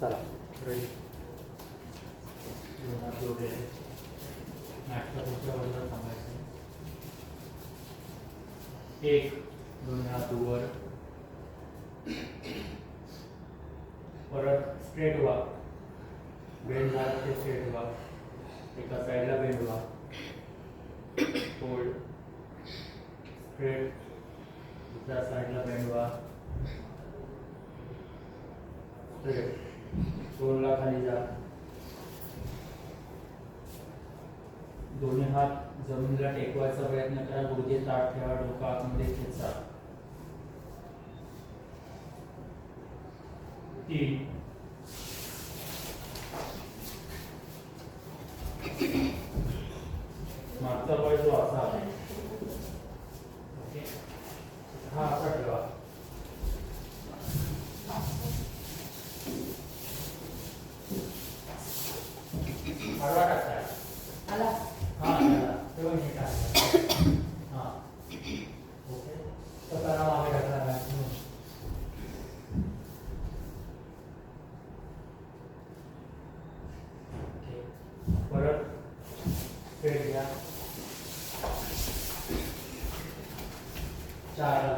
चला. दोन हात एक दोन हात वर परत स्ट्रेट व्हा बेंड झाला ते स्ट्रेट व्हा एका साईडला बेंड व्हा होल्ड स्ट्रेट दुसऱ्या साईडला बेंड व्हा स्ट्रेट सोळला खाली जा. दोन्ही हात जमिनीला टेकवायचा प्रयत्न करा. गुडघे ताट ठेवा डोका आतमध्ये खेचा. तीन. मागचा पाय जो असा आहे ओके हा असा ठेवा आडवा टाकताय आला हा आला. तेव्हा हे टाकताय हा ओके तर करा मागे टाकला maximum. ओके परत स्ट्रेट घ्या चार आला किती का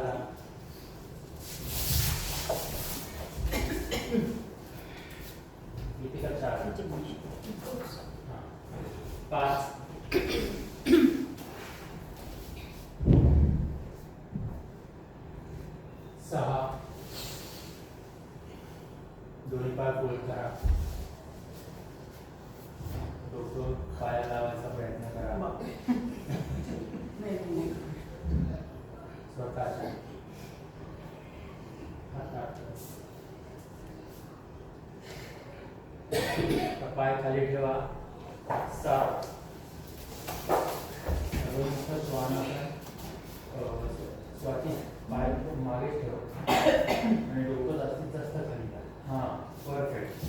सहा. दोन्ही पाय फोल्ड करा. डोकं पाया लावायचा प्रयत्न करा. स्वतःच्या. पाय खाली ठेवा. सात. सर्वनिष्ठ श्वानासन अं, स्वाती. मागे ठेव. आणि डोकं जास्तीत जास्त खाली घ्या हां. परफेक्ट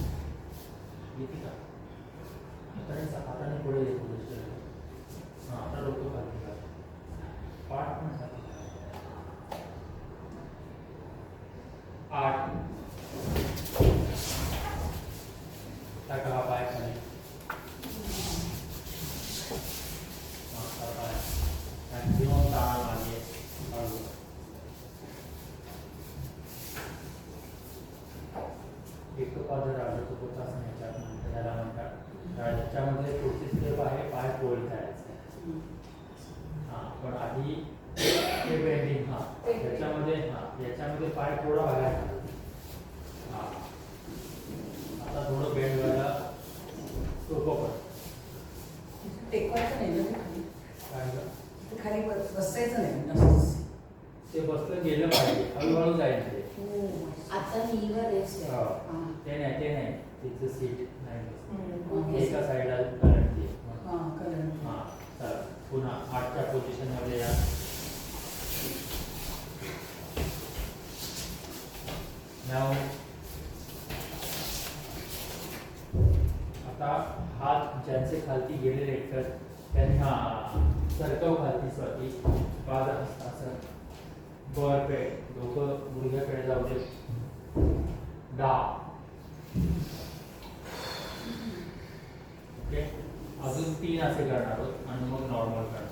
किती का? हाताने हाताने पुढे येतो हां आता डोकं खाली घ्या पाठ पण खाली आठ. टाका हा पाय खाली. त्याच्यामध्ये पुढची स्टेप आहे पाय फोल्ड करायचं. हां पण आधी ते बेंडिंग हां याच्यामध्ये हां याच्यामध्ये पाय थोडा बाहेर हां. आता थोडं बेंड व्हायला सोपं पण टेकवायचं नाही ना ते खाली? बसायचं नाही. ते बसलं गेलं पाहिजे हळूहळू ते. हो. आता नीवर रेस्ट आहे. ते नाही ते नाही. तिचं सीट नाही बसलं. एका साईडला करंट हां. हां पुन्हा आठच्या पोझिशनमध्ये या. Now, आता हात ज्यांचे खालती गेलेले आहेत तर त्यांनी सरकव खालती स्वाती. पाद हस्तासन परफेक्ट डोकं गुडघ्याकडे जाऊ दे डा अजून तीन असे करणार आहोत आणि मग नॉर्मल करणार